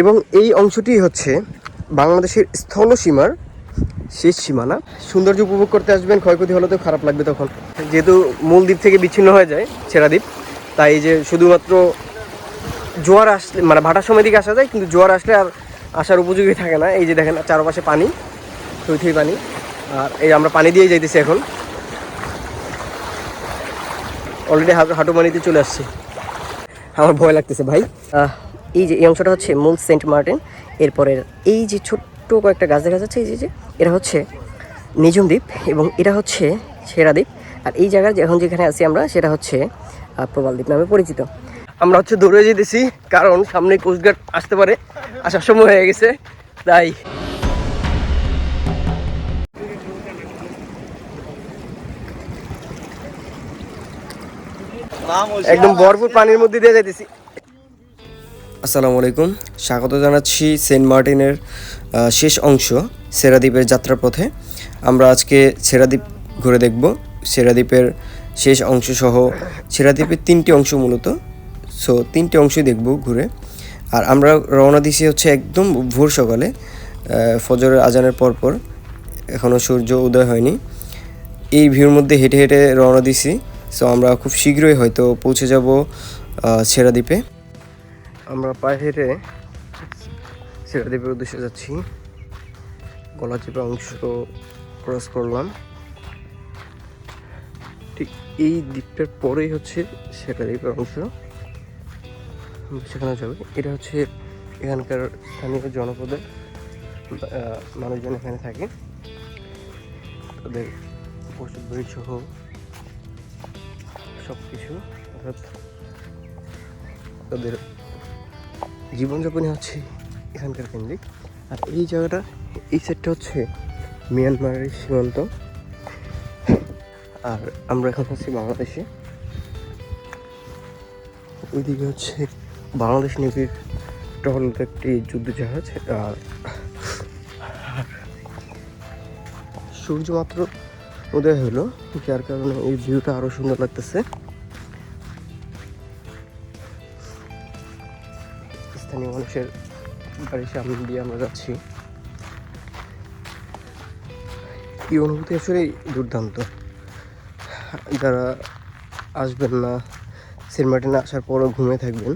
এবং এই অংশটি হচ্ছে বাংলাদেশের স্থলসীমার শেষ সীমানা। সৌন্দর্য উপভোগ করতে আসবেন, ক্ষয়ক্ষতি হলে তো খারাপ লাগবে তখন। যেহেতু মূল দ্বীপ থেকে বিচ্ছিন্ন হয়ে যায় ছেড়া দ্বীপ, তাই যে শুধুমাত্র জোয়ার আসলে মানে ভাটার সময় দিকে আসা যায়, কিন্তু জোয়ার আসলে আর আসার উপযোগী থাকে না। এই যে দেখেন, চারপাশে পানি থই পানি। আর এই আমরা পানি দিয়ে যাইতেছি এখন। অলরেডি হাঁটু পানিতে চলে আসছি। আমার ভয় লাগতেছে ভাই। এই যে, এই অংশটা হচ্ছে মূল সেন্ট মার্টিন। এরপরের এই যে ছোট্ট কয়েকটা গাছ দেখা যাচ্ছে, এই যে যে, এরা হচ্ছে নিজম দ্বীপ এবং এটা হচ্ছে সেরা দ্বীপ আর এই জায়গায় এখন যেখানে আছি আমরা, সেটা হচ্ছে প্রবাল দ্বীপ নামে পরিচিত। আমরা হচ্ছে দৌড়ে যেতেছি, কারণ সামনে কোস্টগার্ড আসতে পারে, আসার সময় হয়ে গেছে, তাই। একদম ভরপুর পানির মধ্যে দিয়ে যাইতেছি। আসসালামু আলাইকুম। স্বাগত জানাচ্ছি সেন্ট মার্টিনের শেষ অংশ, সেরাদ্বীপের যাত্রার পথে আমরা আজকে সেরাদ্বীপ ঘুরে দেখব। সেরাদ্বীপের শেষ অংশ সহ সেরাদ্বীপের তিনটি অংশ মূলত। সো তিনটি অংশই দেখব ঘুরে। আর আমরা রওনা দিছি হচ্ছে একদম ভোর সকালে ফজরের আজানের পরপর। এখনও সূর্য উদয় হয়নি। এই ভিউর মধ্যে হেঁটে হেঁটে রওনা দিছি। সো আমরা খুব শীঘ্রই হয়তো পৌঁছে যাব সেরাদ্বীপে। আমরা পায়ে হেঁটে সেরাদ্বীপের উদ্দেশ্যে যাচ্ছি। গলাচিপা অংশ ক্রস করলাম। ঠিক এই দ্বীপটার পরেই হচ্ছে সেরাদ্বীপের অংশ। সেখানে যাবে। এটা হচ্ছে এখানকার স্থানীয় জনপদের মানুষজন এখানে থাকে। তাদের বই সহ সব কিছু অর্থাৎ তাদের জীবনযাপনই হচ্ছে এখানকার কেন্দ্রিক। আর এই জায়গাটা, এই সাইডটা হচ্ছে মিয়ানমারের সীমান্ত। আর আমরা এখন আছি বাংলাদেশে। ওইদিকে হচ্ছে বাংলাদেশ নেভির টহল একটি যুদ্ধ জাহাজ আর সূর্য মাত্র উদয় হলো, যার কারণে এই ভিউটা আরও সুন্দর লাগতেছে। মানুষের বাড়ির সামনে দিয়ে আমরা যাচ্ছি। এই অনুভূতি আসলে দুর্দান্ত। যারা আসবেন না সেন্ট মার্টিনে আসার পরও ঘুমিয়ে থাকবেন,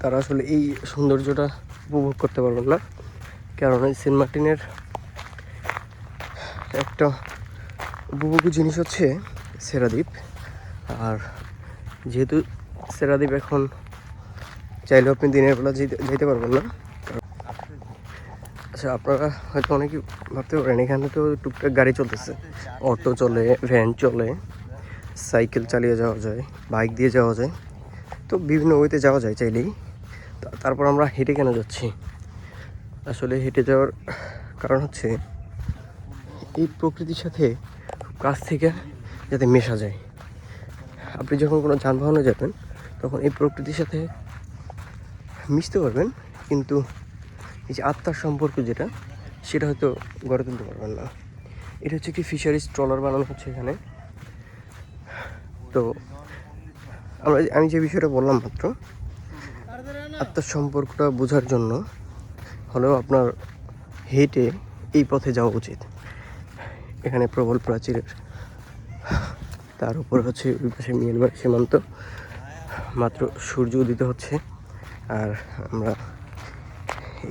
তারা আসলে এই সৌন্দর্যটা উপভোগ করতে পারবেন না। কারণ এই সেন্ট মার্টিনের একটা উপভোগ্য জিনিস হচ্ছে সেরাদ্বীপ। আর যেহেতু সেরাদ্বীপ এখন চাইলেও আপনি দিনের বেলা যেতে পারবেন না। আচ্ছা আপনারা হয়তো অনেকে ভাবতে পারেন, এখানে তো টুকটাক গাড়ি চলতেছে। অটো চলে, ভ্যান চলে, সাইকেল চালিয়ে যাওয়া যায়, বাইক দিয়ে যাওয়া যায়। তো বিভিন্ন ওয়েতে যাওয়া যায় চাইলেই। তারপর আমরা হেঁটে কেন যাচ্ছি? আসলে হেঁটে যাওয়ার কারণ হচ্ছে, এই প্রকৃতির সাথে কাছ থেকে যাতে মেশা যায়। আপনি যখন কোনো যানবাহনে যাবেন, তখন এই প্রকৃতির সাথে মিশতে পারবেন, কিন্তু এই যে আত্মার সম্পর্ক যেটা, সেটা হয়তো গড়ে তুলতে পারবেন না। এটা হচ্ছে কি ফিশারিজ ট্রলার বানানো হচ্ছে এখানে। তো আমরা আমি যে বিষয়টা বললাম মাত্র, আত্মার সম্পর্কটা বোঝার জন্য হলেও আপনার হেঁটে এই পথে যাওয়া উচিত। এখানে প্রবল প্রাচীরের, তার উপর হচ্ছে ওই পাশে মিয়ানমার সীমান্ত। মাত্র সূর্য উদিত হচ্ছে। আর আমরা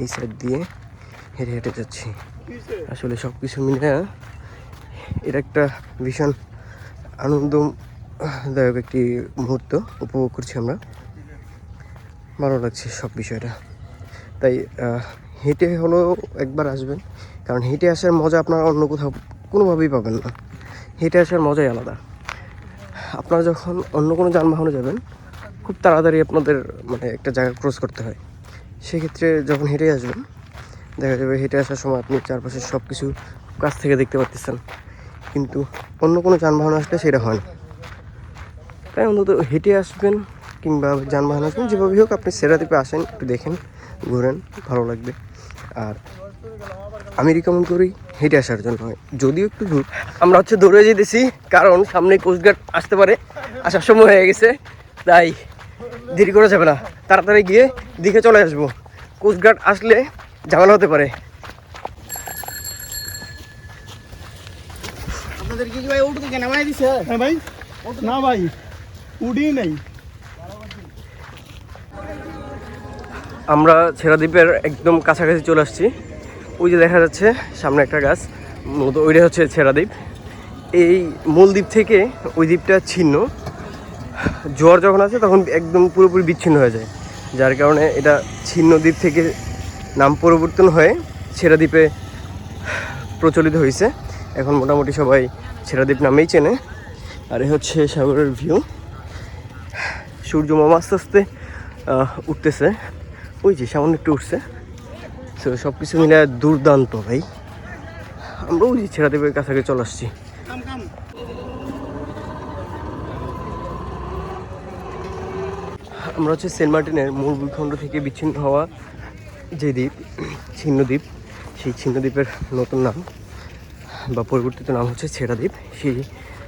এই সাইড দিয়ে হেঁটে হেঁটে যাচ্ছি। আসলে সব কিছু মিলে এটা একটা ভীষণ আনন্দদায়ক একটি মুহূর্ত উপভোগ করছি আমরা। ভালো লাগছে সব বিষয়টা। তাই হেঁটে হলেও একবার আসবেন, কারণ হেঁটে আসার মজা আপনারা অন্য কোথাও কোনোভাবেই পাবেন না। হেঁটে আসার মজাই আলাদা। আপনারা যখন অন্য কোনো যানবাহনে যাবেন খুব তাড়াতাড়ি আপনাদের মানে একটা জায়গা ক্রস করতে হয়। সেক্ষেত্রে যখন হেঁটে আসবেন, দেখা যাবে হেঁটে আসার সময় আপনি চারপাশের সব কিছু কাছ থেকে দেখতে পাচ্ছেন কিন্তু অন্য কোনো যানবাহন আসলে সেটা হয় না। তাই অন্তত হেঁটে আসবেন কিংবা যানবাহন আসবেন, যেভাবে হোক আপনি সেরাদ্বীপে আসেন, একটু দেখেন, ঘোরেন, ভালো লাগবে। আর আমি রিকমেন্ড করি হেঁটে আসার জন্য। যদিও একটু দূর। আমরা হচ্ছে দৌড়ে যেতেছি, কারণ সামনে কোস্টগার্ড আসতে পারে, আসার সময় হয়ে গেছে। তাই দেরি করা যাবে না। তাড়াতাড়ি গিয়ে দিকে চলে আসব। কোস্টগার্ড আসলে ঝামেলা হতে পারে। আপনাদের কি ভাই উঠতে কেন নামাই দিছে? হ্যাঁ ভাই। না ভাই উডি নেই। আমরা ছেড়া দ্বীপের একদম কাছাকাছি চলে আসছি। ওই যে দেখা যাচ্ছে সামনে একটা গাছ। মূলত ওইটা হচ্ছে ছেড়া দ্বীপ এই মূল দ্বীপ থেকে ওই দ্বীপটা ছিন্ন। জোয়ার যখন আছে তখন একদম পুরোপুরি বিচ্ছিন্ন হয়ে যায়। যার কারণে এটা ছিন্ন দ্বীপ থেকে নাম পরিবর্তন হয়ে ছেড়া দ্বীপে প্রচলিত হয়েছে। এখন মোটামুটি সবাই ছেড়া দ্বীপ নামেই চেনে। আর এ হচ্ছে সাগরের ভিউ সূর্য মামা আস্তে আস্তে উঠতেছে। ওই যে সামান্য একটু উঠছে। তো সব কিছু মিলে দুর্দান্ত ভাই। আমরা ওই ছেড়া দ্বীপের কাছাকাছি চলে আসছি কাম কাম আমরা হচ্ছে সেন্ট মার্টিনের মূল ভূখণ্ড থেকে বিচ্ছিন্ন হওয়া যে দ্বীপ, ছিন্ন দ্বীপ, সেই ছিন্ন দ্বীপের নতুন নাম বা পরিবর্তিত নাম হচ্ছে ছেড়া দ্বীপ। সেই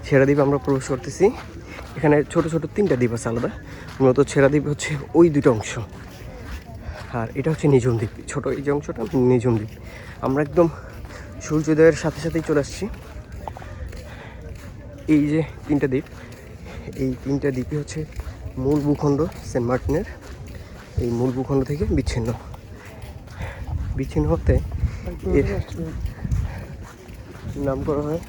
ছেড়া দ্বীপ আমরা প্রবেশ করতেছি। এখানে ছোট ছোট তিনটা দ্বীপ আছে আলাদা। মূলত ছেড়া দ্বীপ হচ্ছে ওই দুটো অংশ। আর এটা হচ্ছে নিজম দ্বীপ। ছোট এই যে অংশটা নিজম দ্বীপ। আমরা একদম সূর্যোদয়ের সাথে সাথেই চলে আসছি। এই যে তিনটা দ্বীপ, এই তিনটা দ্বীপই হচ্ছে মূল ভূখণ্ড সেন্ট মার্টিনের। এই মূল ভূখণ্ড থেকে বিচ্ছিন্ন। বিচ্ছিন্ন হতে এর নাম করা হয়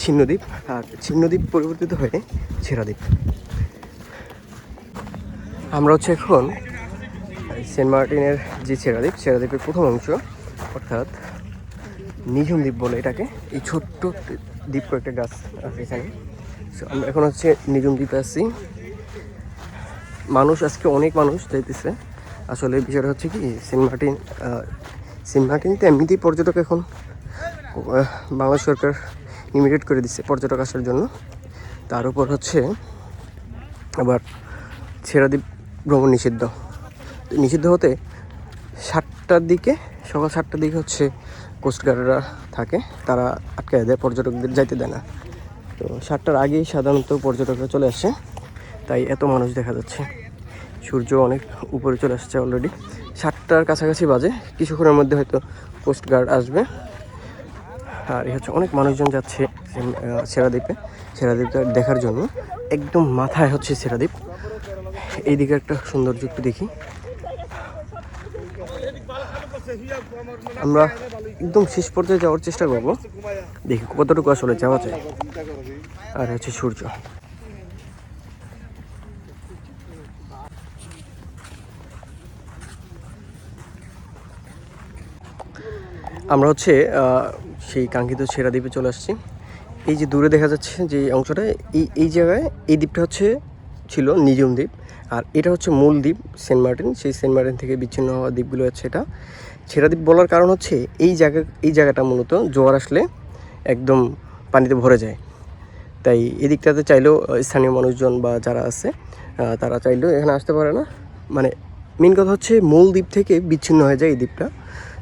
ছিন্নদ্বীপ আর ছিন্নদ্বীপ পরিবর্তিত হয়ে ছেড়াদ্বীপ। আমরা হচ্ছে এখন সেন্ট মার্টিনের যে ছেড়াদ্বীপ ছেড়াদ্বীপের প্রথম অংশ অর্থাৎ নিঝুম দ্বীপ বলে এটাকে। এই ছোট্ট দ্বীপ কয়েকটা গাছ আছে এখানে। So, আমরা এখন হচ্ছে নিঝুম দ্বীপে আছি মানুষ, আজকে অনেক মানুষ যাইতেছে। আসলে বিষয়টা হচ্ছে কি, সেন্ট মার্টিন মার্টিনতে এমনিতেই পর্যটক এখন বাংলাদেশ সরকার লিমিটেড করে দিচ্ছে পর্যটক আসার জন্য। তার উপর হচ্ছে আবার ছেড়াদ্বীপ ভ্রমণ নিষিদ্ধ। তো নিষিদ্ধ হতে সাতটার দিকে, সকাল সাতটার দিকে হচ্ছে কোস্টগার্ডরা থাকে, তারা আটকে দেয়, পর্যটকদের যাইতে দেয় না। তো সাতটার আগেই সাধারণত পর্যটকরা চলে আসে। তাই এত মানুষ দেখা যাচ্ছে। সূর্য অনেক উপরে চলে আসছে অলরেডি সাতটার কাছাকাছি বাজে। কিছুক্ষণের মধ্যে হয়তো কোস্ট গার্ড আসবে। আর হচ্ছে অনেক মানুষজন যাচ্ছে সেরাদ্বীপে সেরাদ্বীপটা দেখার জন্য। একদম মাথায় হচ্ছে সেরাদ্বীপ এইদিকে একটা সৌন্দর্য একটু দেখি। আমরা একদম শেষ পর্যায়ে যাওয়ার চেষ্টা করব। দেখি কতটুকু আসলে যাওয়া যায়। আর হচ্ছে সূর্য। আমরা হচ্ছে সেই কাঙ্ক্ষিত সেরা দ্বীপে চলে আসছি। এই যে দূরে দেখা যাচ্ছে যে অংশটা, এই এই জায়গায় এই দ্বীপটা হচ্ছে ছিল নিজম দ্বীপ। আর এটা হচ্ছে মূল দ্বীপ, সেন্ট মার্টিন। সেই সেন্ট মার্টিন থেকে বিচ্ছিন্ন হওয়া দ্বীপগুলো হচ্ছে এটা। ছেড়া দ্বীপ বলার কারণ হচ্ছে, এই জায়গা, এই জায়গাটা মূলত জোয়ার আসলে একদম পানিতে ভরে যায়। তাই এদিকটাতে চাইলেও স্থানীয় মানুষজন বা যারা আছে তারা চাইলেও এখানে আসতে পারে না। মানে মেন কথা হচ্ছে মূল দ্বীপ থেকে বিচ্ছিন্ন হয়ে যায় এই দ্বীপটা।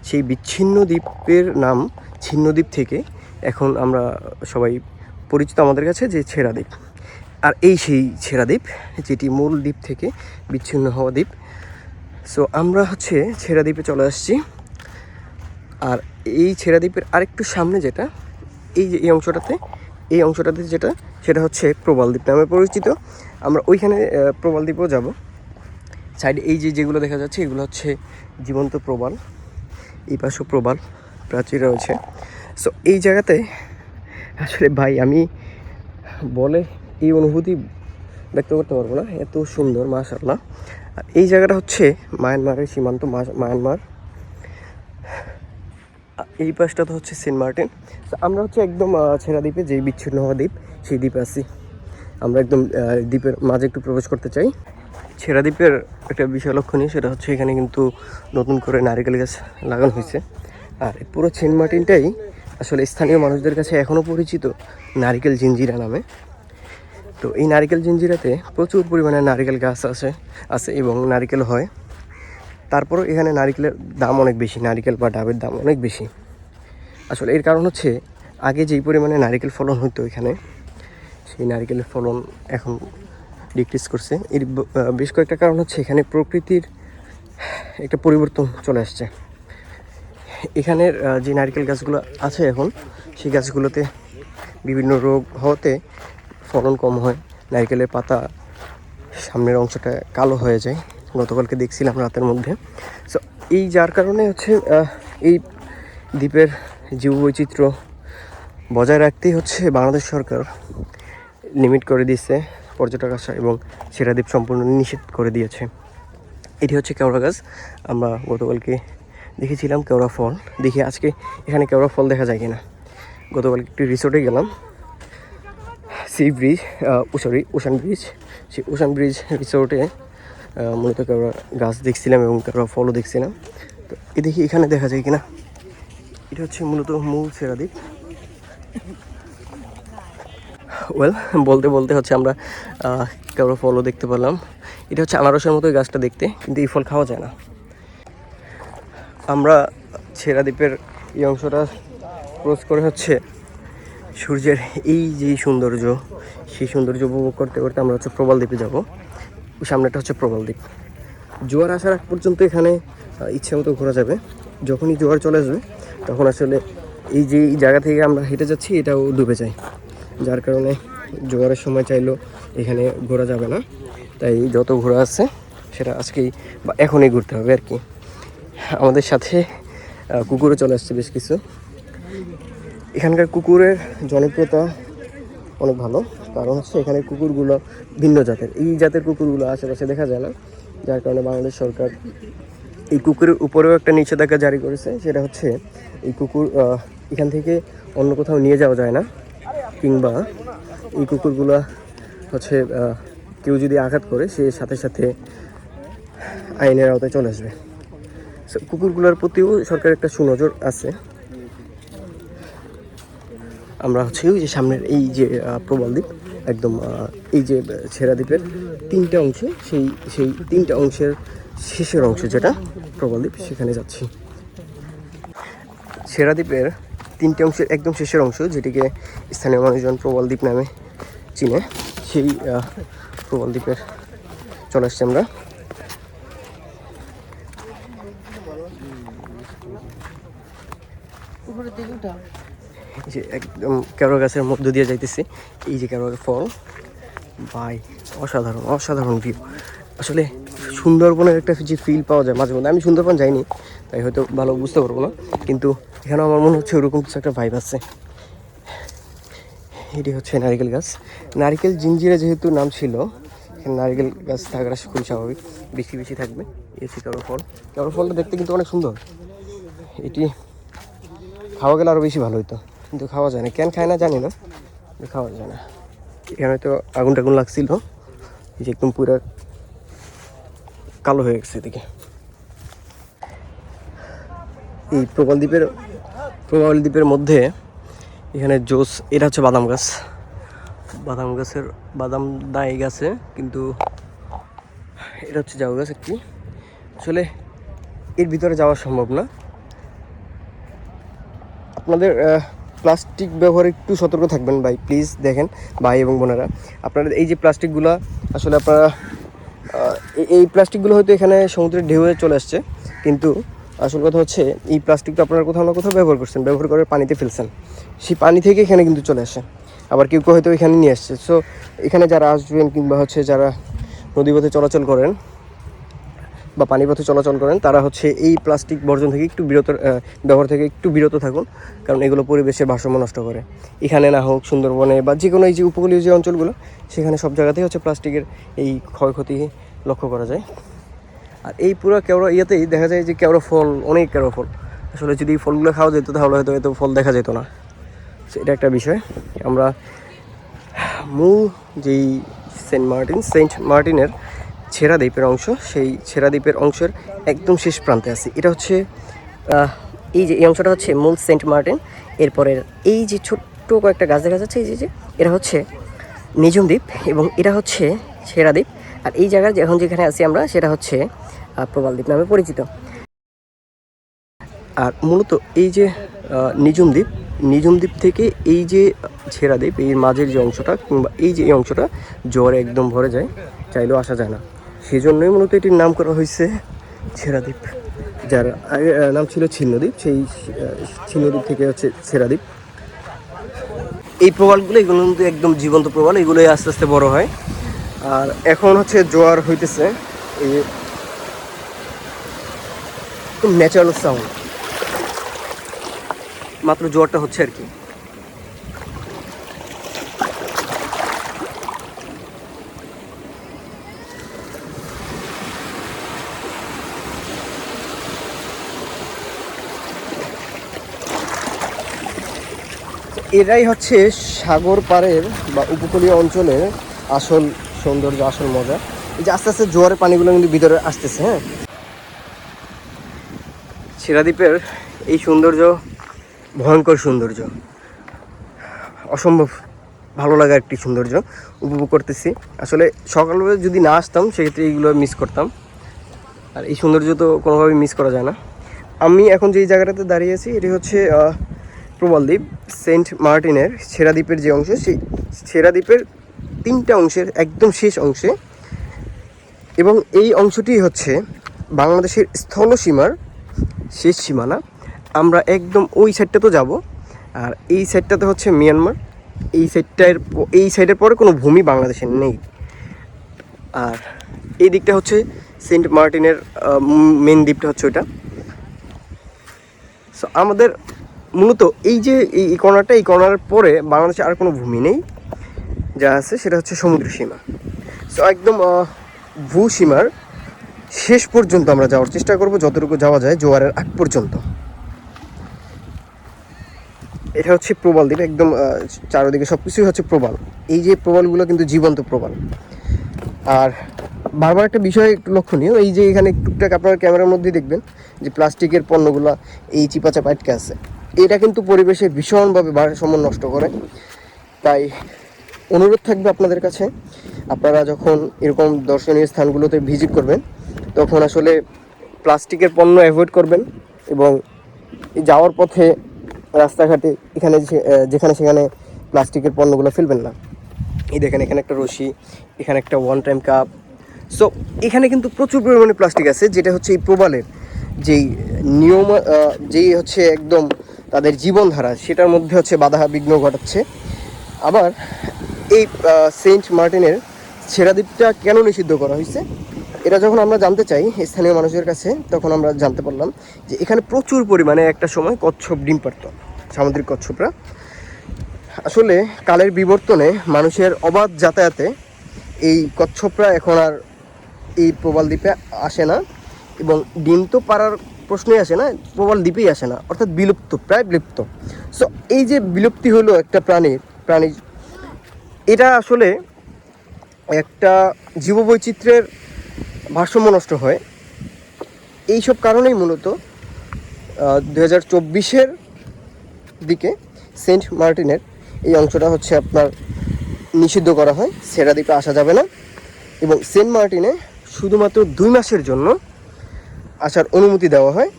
সেই বিচ্ছিন্ন দ্বীপের নাম ছিন্ন দ্বীপ থেকে এখন আমরা সবাই পরিচিত আমাদের কাছে যে ছেড়া দ্বীপ। আর এই সেই ছেড়া দ্বীপ যেটি মূল দ্বীপ থেকে বিচ্ছিন্ন হওয়া দ্বীপ। সো আমরা হচ্ছে ছেড়া দ্বীপে চলে আসছি। আর এই ছেড়া দ্বীপের আরেকটু সামনে যেটা এই যে এই অংশটাতে এই অংশটাতে যেটা সেটা হচ্ছে প্রবাল দ্বীপ নামে পরিচিত। আমরা ওইখানে আহ, প্রবাল দ্বীপও যাব। সাইডে এই যে যেগুলো দেখা যাচ্ছে এগুলো হচ্ছে জীবন্ত প্রবাল। এই পাশেও প্রবাল, প্রাচীর রয়েছে। সো এই জায়গাতে আসলে ভাই, আমি বলে এই অনুভূতি ব্যক্ত করতে পারব না। এত সুন্দর মাশাল্লাহ আর এই জায়গাটা হচ্ছে মায়ানমারের সীমান্ত মায়ানমার। এই পাশটা তো হচ্ছে সেন্ট মার্টিন। আমরা হচ্ছে একদম ছেড়া দ্বীপে, যেই বিচ্ছিন্ন হওয়া দ্বীপ, সেই দ্বীপে আছি। আমরা একদম দ্বীপের মাঝে একটু প্রবেশ করতে চাই। ছেড়া দ্বীপের একটা বিষয় লক্ষণীয়, সেটা হচ্ছে এখানে কিন্তু নতুন করে নারিকেল গাছ লাগানো হয়েছে। আর পুরো সেন্ট মার্টিনটাই আসলে স্থানীয় মানুষদের কাছে এখনও পরিচিত নারিকেল জিঞ্জিরা নামে। তো এই নারিকেল জিঞ্জিরাতে প্রচুর পরিমাণে নারিকেল গাছ আছে আছে এবং নারিকেল হয়। তারপরও এখানে নারিকেলের দাম অনেক বেশি, নারিকেল বা ডাবের দাম অনেক বেশি। আসলে এর কারণ হচ্ছে, আগে যেই পরিমাণে নারিকেল ফলন হতো এখানে, সেই নারিকেলের ফলন এখন ডিক্রিজ করছে। এর বেশ কয়েকটা কারণ হচ্ছে এখানে প্রকৃতির একটা পরিবর্তন চলে আসছে। এখানের যে নারকেল গাছগুলো আছে এখন, সেই গাছগুলোতে বিভিন্ন রোগ হওয়াতে ফলন কম হয়। নারকেলের পাতা সামনের অংশটা কালো হয়ে যায়। গতকালকে দেখছিলাম রাতের মধ্যে। সো এই যার কারণে হচ্ছে এই দ্বীপের জীববৈচিত্র্য বজায় রাখতেই হচ্ছে বাংলাদেশ সরকার লিমিট করে দিয়েছে। পর্যটক আসা এবং সেরা দ্বীপ সম্পূর্ণ নিষেধ করে দিয়েছে। এটি হচ্ছে কেওড়া গাছ। আমরা গতকালকে দেখেছিলাম কেওড়া ফল। দেখি আজকে এখানে কেওড়া ফল দেখা যায় কিনা। গতকালকে একটি রিসোর্টে গেলাম। Sea bridge sorry ocean bridge সেই ওশান ব্রিজ রিসোর্টে মূলত কেওড়া গাছ দেখছিলাম এবং কেওড়া ফলও দেখছিলাম। তো এ দেখি এখানে দেখা যায় কিনা। এটা হচ্ছে মূলত মূল সেরাদ্বীপ ওয়েল বলতে বলতে হচ্ছে আমরা কেওড়া ফলও দেখতে পেলাম। এটা হচ্ছে আনারসের মতো গাছটা দেখতে, কিন্তু এই ফল খাওয়া যায় না। আমরা ছেড়া দ্বীপের এই অংশটা ক্রস করে হচ্ছে সূর্যের এই যে সৌন্দর্য, সেই সৌন্দর্য উপভোগ করতে করতে আমরা হচ্ছে প্রবাল দ্বীপে যাব। সামনেটা হচ্ছে প্রবাল দ্বীপ। জোয়ার আসার আগ পর্যন্ত এখানে ইচ্ছে মতো ঘোরা যাবে। যখনই জোয়ার চলে আসবে, তখন আসলে এই যে জায়গা থেকে আমরা হেঁটে যাচ্ছি, এটাও ডুবে যায়। যার কারণে জোয়ারের সময় চাইলেও এখানে ঘোরা যাবে না। তাই যত ঘোরা আছে, সেটা আজকেই বা এখনই ঘুরতে হবে আর কি। আমাদের সাথে কুকুরও চলে আসছে বেশ কিছু। এখানকার কুকুরের জনপ্রিয়তা অনেক ভালো। কারণ হচ্ছে এখানে কুকুরগুলো ভিন্ন জাতের। এই জাতের কুকুরগুলো আশেপাশে দেখা যায় না। যার কারণে বাংলাদেশ সরকার এই কুকুরের উপরেও একটা নিষেধাজ্ঞা জারি করেছে। সেটা হচ্ছে, এই কুকুর এখান থেকে অন্য কোথাও নিয়ে যাওয়া যায় না। কিংবা এই কুকুরগুলো হচ্ছে কেউ যদি আঘাত করে, সে সাথে সাথে আইনের আওতায় চলে আসবে। কুকুরগুলোর প্রতিও সরকারের একটা সুনজর আছে। আমরা হচ্ছে ওই যে সামনের এই যে প্রবাল দ্বীপ, একদম এই যে ছেড়া দ্বীপের তিনটা অংশ, সেই সেই তিনটা অংশের শেষের অংশ যেটা প্রবাল দ্বীপ, সেখানে যাচ্ছি। ছেড়া দ্বীপের তিনটে অংশের একদম শেষের অংশ যেটিকে স্থানীয় মানুষজন প্রবাল দ্বীপ নামে চিনে। সেই আহ, প্রবাল দ্বীপের চলে আসছি আমরা। যে একদম কেরো গাছের মধ্য দিয়ে যাইতেছি। এই যে কেরো ফল ভাই অসাধারণ অসাধারণ ভিউ আসলে সুন্দরবনের একটা যে ফিল পাওয়া যায় মাঝে মধ্যে আমি সুন্দরবন যাইনি তাই হয়তো ভালো বুঝতে পারব না কিন্তু এখানে আমার মনে হচ্ছে ওরকম কিছু একটা ভাইব আছে? এটি হচ্ছে নারিকেল গাছ। নারিকেল জিঞ্জিরা যেহেতু নাম ছিল নারিকেল গাছ থাকাটা খুবই স্বাভাবিক। বেশি বেশি থাকবে। এসি কেরো ফল। কেরো ফলটা দেখতে কিন্তু অনেক সুন্দর। এটি খাওয়া গেলে আরও বেশি ভালো হতো কিন্তু খাওয়া যায় না। কেন খায় না জানি না। খাওয়া যায় না। এখানে তো আগুন টাগুন লাগছিল। যে একদম পুরো কালো হয়ে গেছে এদিকে। এই প্রবাল দ্বীপের প্রবাল দ্বীপের মধ্যে এখানে জোস, এটা হচ্ছে বাদাম গাছ। বাদাম গাছের, বাদাম দায় গাছে, কিন্তু এটা হচ্ছে জাউ গাছ একটি। আসলে এর ভিতরে যাওয়া সম্ভব না। আপনাদের প্লাস্টিক ব্যবহারে একটু সতর্ক থাকবেন ভাই, প্লিজ দেখেন ভাই এবং বোনেরা। আপনাদের এই যে প্লাস্টিকগুলো, আসলে আপনারা এই প্লাস্টিকগুলো হয়তো এখানে সমুদ্রের ঢেউয়ে চলে আসছে, কিন্তু আসল কথা হচ্ছে, এই প্লাস্টিকটা আপনারা কোথাও না কোথাও ব্যবহার করছেন, ব্যবহার করে পানিতে ফেলছেন। সেই পানি থেকে এখানে কিন্তু চলে আসে। আবার কেউ কেউ হয়তো এখানে নিয়ে আসছে। সো এখানে যারা আসবেন কিংবা হচ্ছে যারা নদীপথে চলাচল করেন বা পানিপথে চলাচল করেন, তারা হচ্ছে এই প্লাস্টিক বর্জন থেকে একটু বিরত ব্যবহার থেকে একটু বিরত থাকুন, কারণ এগুলো পরিবেশের ভারসাম্য নষ্ট করে। এখানে না হোক, সুন্দরবনে বা যে কোনো এই যে উপকূলীয় যে অঞ্চলগুলো, সেখানে সব জায়গাতেই হচ্ছে প্লাস্টিকের এই ক্ষয়ক্ষতি লক্ষ্য করা যায়। আর এই পুরো কেওড়া ইয়েতেই দেখা যায় যে কেওড়া ফল, অনেক কেওড়া ফল। আসলে যদি ফলগুলো খাওয়া যেত, তাহলে হয়তো এত ফল দেখা যেত না। এটা একটা বিষয়। আমরা মূল যেই সেন্ট মার্টিন, সেন্ট মার্টিনের ছেঁড়া দ্বীপের অংশ, সেই ছেঁড়া দ্বীপের অংশের একদম শেষ প্রান্তে আছি। এটা হচ্ছে এই যে এই অংশটা হচ্ছে মূল সেন্ট মার্টিন। এরপরের এই যে ছোট্ট কয়েকটা গাছ দেখা যাচ্ছে, এই যে যে এটা হচ্ছে নিজম দ্বীপ এবং এটা হচ্ছে ছেঁড়া দ্বীপ আর এই জায়গায় এখন যেখানে আছি আমরা সেটা হচ্ছে আহ, প্রবাল দ্বীপ নামে পরিচিত। আর মূলত এই যে নিজুম দ্বীপ নিজুম দ্বীপ থেকে এই যে ছেঁড়া দ্বীপ এই মাঝের যে অংশটা কিংবা এই যে এই অংশটা জ্বরে একদম ভরে যায় চাইলেও আসা যায় না। সেই জন্যই মূলত এটির নাম করা হয়েছে ছেড়াদ্বীপ যার আগে নাম ছিল ছিন্নদ্বীপ সেই ছিন্নদ্বীপ থেকে হচ্ছে ছেড়াদ্বীপ এই প্রবালগুলো এগুলো কিন্তু একদম জীবন্ত প্রবাল এগুলোই আস্তে আস্তে বড় হয়। আর এখন হচ্ছে জোয়ার হইতেছে। এই ন্যাচারাল সাউন্ড মাত্র জোয়ারটা হচ্ছে আর কি। এরাই হচ্ছে সাগর পাড়ের বা উপকূলীয় অঞ্চলের আসল সৌন্দর্য, আসল মজা। এই যে আস্তে আস্তে জোয়ারের পানিগুলো কিন্তু ভিতরে আসতেছে হ্যাঁ? শিরাদ্বীপের এই সৌন্দর্য, ভয়ঙ্কর সৌন্দর্য। অসম্ভব ভালো লাগা একটি সৌন্দর্য উপভোগ করতেছি। আসলে সকালবেলা যদি না আসতাম, সেক্ষেত্রে এইগুলো মিস করতাম। আর এই সৌন্দর্য তো কোনোভাবেই মিস করা যায় না। আমি এখন যেই জায়গাটাতে দাঁড়িয়ে আছি, এটি হচ্ছে প্রবালদ্বীপ সেন্ট মার্টিনের ছেড়াদ্বীপের যে অংশ, সেই ছেড়াদ্বীপের তিনটা অংশের একদম শেষ অংশে। এবং এই অংশটি হচ্ছে বাংলাদেশের স্থলসীমার শেষ সীমানা। আমরা একদম ওই সাইডটা তো যাব। আর এই সাইডটাতে হচ্ছে মিয়ানমার। এই সাইডটার এই সাইডের পরে কোনো ভূমি বাংলাদেশের নেই। আর এই দিকটা হচ্ছে সেন্ট মার্টিনের মেন দ্বীপটা হচ্ছে ওইটা। সো আমাদের মূলত এই যে এই কর্নারটা এই কর্নারের পরে বাংলাদেশে আর কোনো ভূমি নেই। যা আছে সেটা হচ্ছে সমুদ্র সীমা। সো একদম আহ, ভূসীমার শেষ পর্যন্ত আমরা যাওয়ার চেষ্টা করব যতটুকু যাওয়া যায় জোয়ারের আগ পর্যন্ত। এটা হচ্ছে প্রবাল দ্বীপ একদম চারদিকে সব কিছুই হচ্ছে প্রবাল। এই যে প্রবালগুলো কিন্তু জীবন্ত প্রবাল। আর বারবার একটা বিষয় একটু লক্ষণীয় এই যে এখানে টুকটাক আপনার ক্যামেরার মধ্যে দেখবেন যে প্লাস্টিকের পণ্যগুলো এই চিপাচাপ আটকে আছে। এটা কিন্তু পরিবেশের ভীষণভাবে ভারসাম্য নষ্ট করে। তাই অনুরোধ থাকবে আপনাদের কাছে। আপনারা যখন এরকম দর্শনীয় স্থানগুলোতে ভিজিট করবেন, তখন আসলে প্লাস্টিকের পণ্য অ্যাভয়েড করবেন এবং যাওয়ার পথে রাস্তাঘাটে এখানে যেখানে সেখানে প্লাস্টিকের পণ্যগুলো ফেলবেন না। এই দেখেন, এখানে একটা রশি, এখানে একটা ওয়ান টাইম কাপ সো এখানে কিন্তু প্রচুর পরিমাণে প্লাস্টিক আছে, যেটা হচ্ছে এই প্রবালের যেই নিয়ম যেই হচ্ছে একদম তাদের জীবনধারা, সেটার মধ্যে হচ্ছে বাধা বিঘ্ন ঘটাচ্ছে। আবার এই সেন্ট মার্টিনের ছেড়াদ্বীপটা কেন নিষিদ্ধ করা হয়েছে? এটা যখন আমরা জানতে চাই স্থানীয় মানুষের কাছে, তখন আমরা জানতে পারলাম যে এখানে প্রচুর পরিমাণে একটা সময় কচ্ছপ ডিম পারত সামুদ্রিক কচ্ছপরা। আসলে কালের বিবর্তনে মানুষের অবাধ যাতায়াতে এই কচ্ছপরা এখন আর এই প্রবাল দ্বীপে আসে না, এবং ডিম তো পারার প্রশ্নই আসে না, প্রবাল দ্বীপেই আসে না, অর্থাৎ বিলুপ্ত, প্রায় বিলুপ্ত। সো এই যে বিলুপ্তি হলো একটা প্রাণীর প্রাণী এটা আসলে একটা জীববৈচিত্র্যের ভারসাম্য নষ্ট হয়। এই সব কারণেই মূলত দু হাজার চব্বিশের দিকে সেন্ট মার্টিনের এই অংশটা হচ্ছে আপনার নিষিদ্ধ করা হয় সেরা দ্বীপে আসা যাবে না। এবং সেন্ট মার্টিনে শুধুমাত্র দুই মাসের জন্য আসার অনুমতি দেওয়া হয়।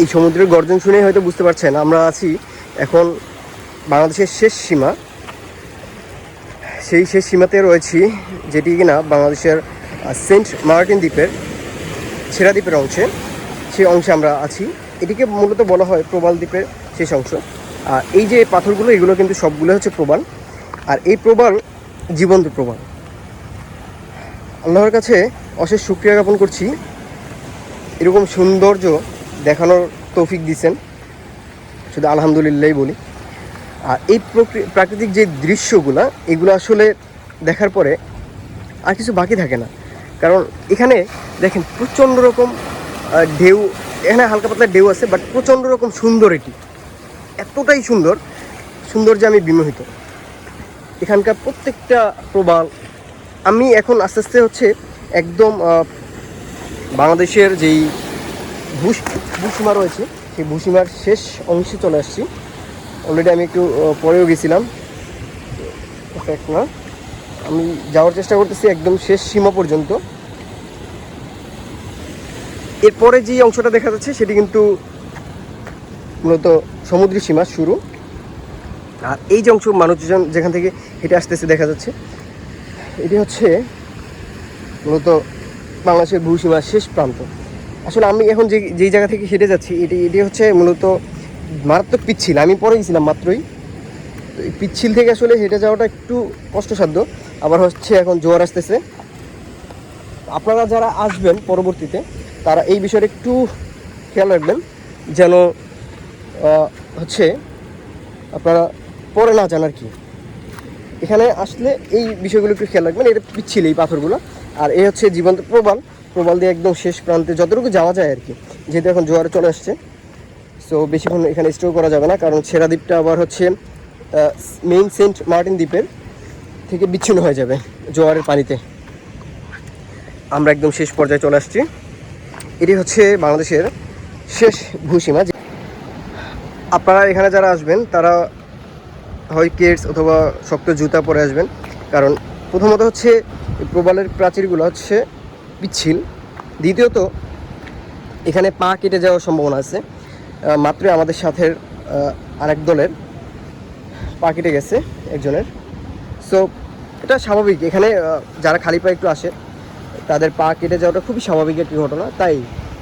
এই সমুদ্রের গর্জন শুনে হয়তো বুঝতে পারছেন, আমরা আছি এখন বাংলাদেশের শেষ সীমা। সেই শেষ সীমাতে রয়েছি, যেটি কিনা বাংলাদেশের সেন্ট মার্টিন দ্বীপের, ছেড়া দ্বীপের অংশে। সেই অংশে আমরা আছি। এটিকে মূলত বলা হয় প্রবাল দ্বীপের শেষ অংশ। আর এই যে পাথরগুলো, এগুলো কিন্তু সবগুলো হচ্ছে প্রবাল। আর এই প্রবাল জীবন্ত প্রবাল। আল্লাহর কাছে অশেষ শুক্রিয়া জ্ঞাপন করছি। এরকম সৌন্দর্য দেখানোর তৌফিক দিছেন। শুধু আলহামদুলিল্লাহ বলি। আর এই প্রকৃ- প্রাকৃতিক যে দৃশ্যগুলো, এগুলো আসলে দেখার পরে আর কিছু বাকি থাকে না। কারণ এখানে দেখেন প্রচণ্ড রকম ঢেউ, এখানে হালকা পাতলা ঢেউ আছে বাট প্রচণ্ড রকম সুন্দর এটি। এতটাই সুন্দর সুন্দর যে আমি বিমোহিত। এখানকার প্রত্যেকটা প্রবাল, আমি এখন আস্তে আস্তে হচ্ছে একদম বাংলাদেশের যেই ভূ ভূসীমা রয়েছে। সেই ভূসীমার শেষ অংশে চলে আসছি। অলরেডি আমি একটু পরেও গেছিলাম। না। আমি যাওয়ার চেষ্টা করতেছি একদম শেষ সীমা পর্যন্ত। এরপরে যে অংশটা দেখা যাচ্ছে, সেটি কিন্তু মূলত সমুদ্র সীমা শুরু। আর এই যে অংশ মানুষজন যেখান থেকে হেঁটে আসতেছে দেখা যাচ্ছে, এটি হচ্ছে মূলত বাংলাদেশের ভূসীমার শেষ প্রান্ত। আসলে আমি এখন যে, যেই জায়গা থেকে হেঁটে যাচ্ছি, এটি এটি হচ্ছে মূলত মারাত্মক পিচ্ছিল। আমি পরে গেছিলাম মাত্রই। তো এই পিচ্ছিল থেকে আসলে হেঁটে যাওয়াটা একটু কষ্টসাধ্য। আবার হচ্ছে এখন জোয়ার আসতেছে। আপনারা যারা আসবেন পরবর্তীতে, তারা এই বিষয়টা একটু খেয়াল রাখবেন, যেন হচ্ছে আপনারা পরে না যান আর কি। এখানে আসলে এই বিষয়গুলো একটু খেয়াল রাখবেন। এটা পিচ্ছিল, এই পাথরগুলো। আর এই হচ্ছে জীবন্ত প্রবাল। প্রবাল দিয়ে একদম শেষ প্রান্তে যতটুকু যাওয়া যায় আর কি, যেহেতু এখন জোয়ারে চলে আসছে। সো বেশিক্ষণ এখানে স্টোর করা যাবে না, কারণ ছেড়া দ্বীপটা আবার হচ্ছে মেইন সেন্ট মার্টিন দ্বীপের থেকে বিচ্ছিন্ন হয়ে যাবে জোয়ারের পানিতে। আমরা একদম শেষ পর্যায়ে চলে আসছি। এটি হচ্ছে বাংলাদেশের শেষ ভূসীমা। আপনারা এখানে যারা আসবেন, তারা হয় কেটস অথবা শক্ত জুতা পরে আসবেন, কারণ প্রথমত হচ্ছে, প্রবালের প্রাচীরগুলো হচ্ছে পিচ্ছিল দ্বিতীয়ত, এখানে পা কেটে যাওয়ার সম্ভাবনা আছে। মাত্র আমাদের সাথে আরেক দলের পা কেটে গেছে একজনের। সো এটা স্বাভাবিক। এখানে যারা খালি পায়ে একটু আসে, তাদের পা কেটে যাওয়াটা খুবই স্বাভাবিক একটি ঘটনা। তাই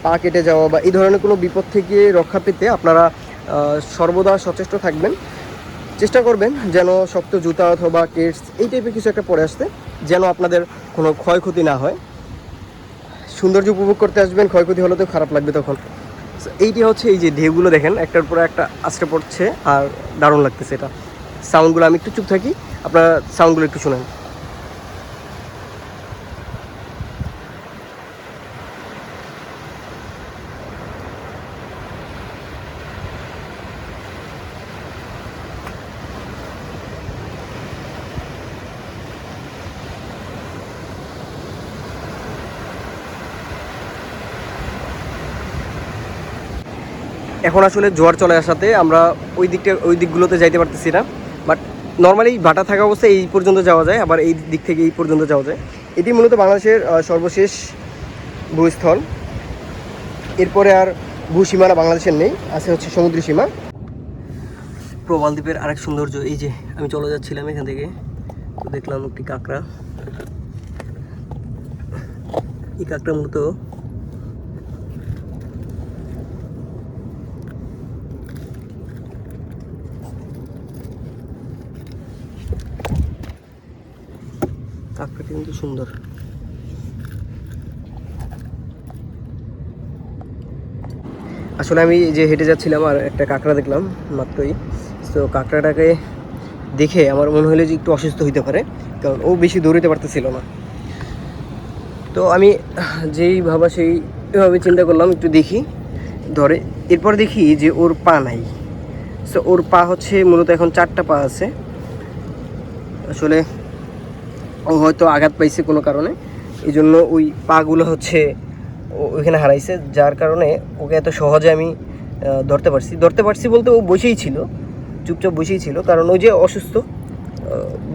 পা কেটে যাওয়া বা এই ধরনের কোনো বিপদ থেকে রক্ষা পেতে আপনারা সর্বদা সচেষ্ট থাকবেন। চেষ্টা করবেন যেন শক্ত জুতা অথবা কেটস এই টাইপের কিছু একটা পরে আসতে, যেন আপনাদের কোনো ক্ষয়ক্ষতি না হয়। সৌন্দর্য উপভোগ করতে আসবেন, ক্ষয়ক্ষতি হলে তো খারাপ লাগবে তখন। এইটি হচ্ছে এই যে ঢেউগুলো দেখেন, একটার পর একটা আস্তে পড়ছে আর দারুণ লাগতেছে এটা। সাউন্ডগুলো আমি একটু চুপ থাকি, আপনারা সাউন্ডগুলো একটু শুনেন। এখন আসলে জোয়ার চলে আসাতে আমরা ওই দিকটা, ওই দিকগুলোতে যাইতে পারতেছি না। বাট নর্মালি ভাটা থাকা অবস্থায় এই পর্যন্ত যাওয়া যায়, আবার এই দিক থেকে এই পর্যন্ত যাওয়া যায়। এটি মূলত বাংলাদেশের সর্বশেষ ভূস্থল। এরপরে আর ভূসীমানা বাংলাদেশের নেই, আছে হচ্ছে সমুদ্র সীমা। প্রবাল দ্বীপের আরেক সৌন্দর্য, এই যে আমি চলে যাচ্ছিলাম এখান থেকে। তো দেখলাম একটি কাঁকড়া। এই কাঁকড়া মূলত কাঁকড়াটি কিন্তু সুন্দর। আসলে আমি যে হেঁটে যাচ্ছিলাম আর একটা কাঁকড়া দেখলাম মাত্রই। তো কাঁকড়াটাকে দেখে আমার মনে হলো যে একটু অসুস্থ হইতে পারে, কারণ ও বেশি দৌড়িতে পারতেছিল না। তো আমি যেই ভাবা সেই এভাবে চিন্তা করলাম, একটু দেখি। ধরে, এরপর দেখি যে ওর পা নাই। সো ওর পা হচ্ছে মূলত এখন চারটা পা আছে। আসলে ও হয়তো আঘাত পাইছে কোনো কারণে। এই জন্য ওই পাগুলো হচ্ছে ওইখানে হারাইছে যার কারণে ওকে এত সহজে আমি ধরতে পারছি। ধরতে পারছি বলতে ও বসেই ছিল চুপচাপ বসেই ছিল। কারণ ওই যে অসুস্থ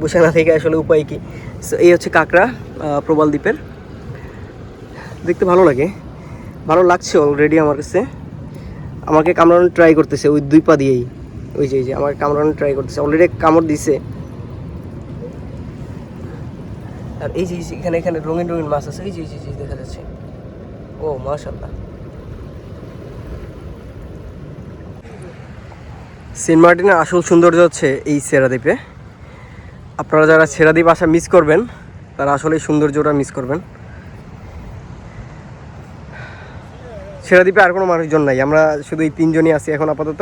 বসে না থেকে আসলে উপায় কি? So, এই হচ্ছে কাঁকড়া প্রবাল দ্বীপের। দেখতে ভালো লাগে। ভালো লাগছে অলরেডি আমার কাছে। আমাকে কামড়ানো ট্রাই করতেছে ওই দুই পা দিয়েই। ওই যে যে আমাকে কামড়ানো ট্রাই করতেছে। অলরেডি কামড় দিছে। আর এই যে এখানে এখানে রঙিন রঙিন মাছ আছে। এই যে এই যে দেখা যাচ্ছে। ও মাশাল্লাহ সেন্ট মার্টিনের আসল সৌন্দর্য হচ্ছে এই সেরাদ্বীপে আপনারা যারা সেরাদ্বীপ আসা মিস করবেন তারা আসলে এই সৌন্দর্যটা মিস করবেন। সেরাদ্বীপে আর কোনো মানুষজন নাই। আমরা শুধু এই তিনজনই আছি এখন আপাতত।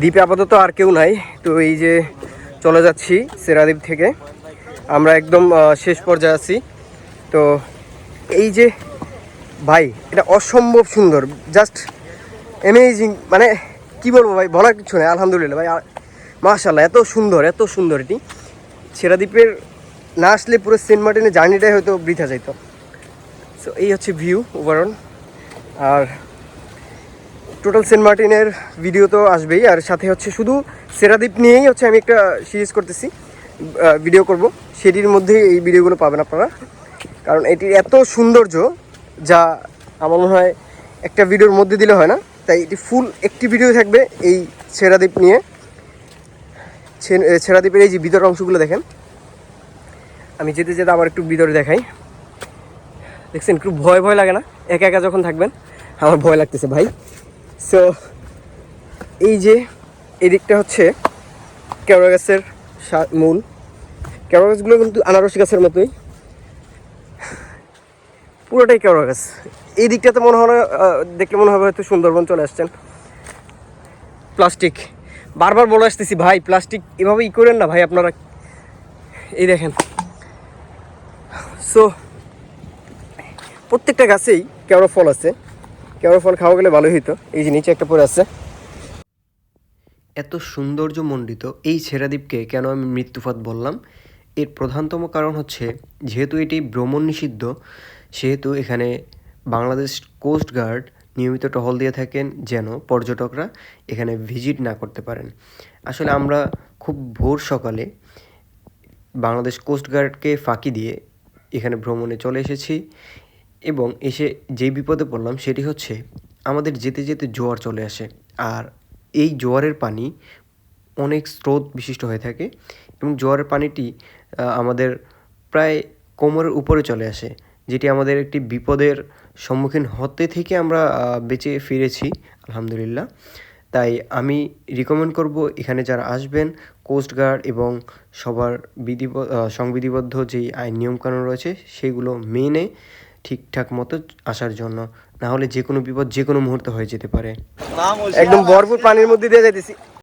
দ্বীপে আপাতত আর কেউ নাই। তো এই যে চলে যাচ্ছি সেরাদ্বীপ থেকে। আমরা একদম শেষ পর্যায়ে আছি। তো এই যে, ভাই, এটা অসম্ভব সুন্দর জাস্ট অ্যামেজিং মানে কি বলব ভাই, বলার কিছু নেই, আলহামদুলিল্লাহ ভাই মাশাল্লাহ এত সুন্দর এত সুন্দর এটি। সেরাদ্বীপের না আসলে পুরো সেন্ট মার্টিনের জার্নিটাই হয়তো বৃথা যাইত। সো এই হচ্ছে ভিউ ওভারঅল আর টোটাল সেন্ট মার্টিনের ভিডিও তো আসবেই, আর সাথে হচ্ছে শুধু সেরাদ্বীপ নিয়েই হচ্ছে আমি একটা সিরিজ করতেছি ভিডিও করব। সেটির মধ্যে এই ভিডিওগুলো পাবেন আপনারা। কারণ এটির এত সৌন্দর্য যা আমার মনে হয় একটা ভিডিওর মধ্যে দিলে হয় না। তাই এটি ফুল একটি ভিডিও থাকবে এই সেরাদ্বীপ নিয়ে। ছে- এ, এই যে ভিতরের অংশগুলো দেখেন। আমি যেতে যেতে আবার একটু ভিতরে দেখাই। দেখছেন একটু ভয় ভয় লাগে না? একা একা যখন থাকবেন আমার ভয় লাগতেছে ভাই। সো এই যে এদিকটা হচ্ছে কেওড়া গাছের মূল। কেওড়া গাছগুলো কিন্তু আনারস গাছের মতোই। পুরোটাই কেওড়া গাছ এই দিকটাতে মনে হয় দেখলে মনে হবে হয়তো সুন্দরবন চলে আসছেন। প্লাস্টিক। বারবার বলে আসতেছি, ভাই, প্লাস্টিক এভাবে ই করেন না, ভাই, আপনারা এই দেখেন। সো প্রত্যেকটা গাছেই কেওড়া ফল আছে। কেওড়া ফল খাওয়া গেলে ভালোই হইতো। এই যে নিচে একটা পড়ে আছে। এত সৌন্দর্যমণ্ডিত এই ছেড়াদ্বীপকে কেন আমি মৃত্যুপথ বললাম? এর প্রধানতম কারণ হচ্ছে, যেহেতু এটি ভ্রমণ নিষিদ্ধ, সেহেতু এখানে বাংলাদেশ কোস্ট গার্ড নিয়মিত টহল দিয়ে থাকেন যেন পর্যটকরা এখানে ভিজিট না করতে পারেন। আসলে আমরা খুব ভোর সকালে বাংলাদেশ কোস্ট গার্ডকে ফাঁকি দিয়ে এখানে ভ্রমণে চলে এসেছি এবং এসে যেই বিপদে পড়লাম সেটি হচ্ছে, আমাদের যেতে যেতে জোয়ার চলে আসে। আর এই জোয়ারের পানি অনেক স্রোত বিশিষ্ট হয়ে থাকে এবং জোয়ারের পানিটি আমাদের প্রায় কোমরের উপরে চলে আসে যেটি আমাদের একটি বিপদের সম্মুখীন হতে থেকে আমরা বেঁচে ফিরেছি আলহামদুলিল্লাহ। তাই আমি রিকমেন্ড করব এখানে যারা আসবেন কোস্ট গার্ড এবং সবার বিধি সংবিধিবদ্ধ যেই আইন নিয়মকানুন রয়েছে সেগুলো মেনে ঠিকঠাক মতো আসার জন্য না হলে যে কোনো বিপদ যে কোনো মুহূর্তে হয়ে যেতে পারে। একদম ভরপুর পানির মধ্যে দিয়ে যাইতেছি।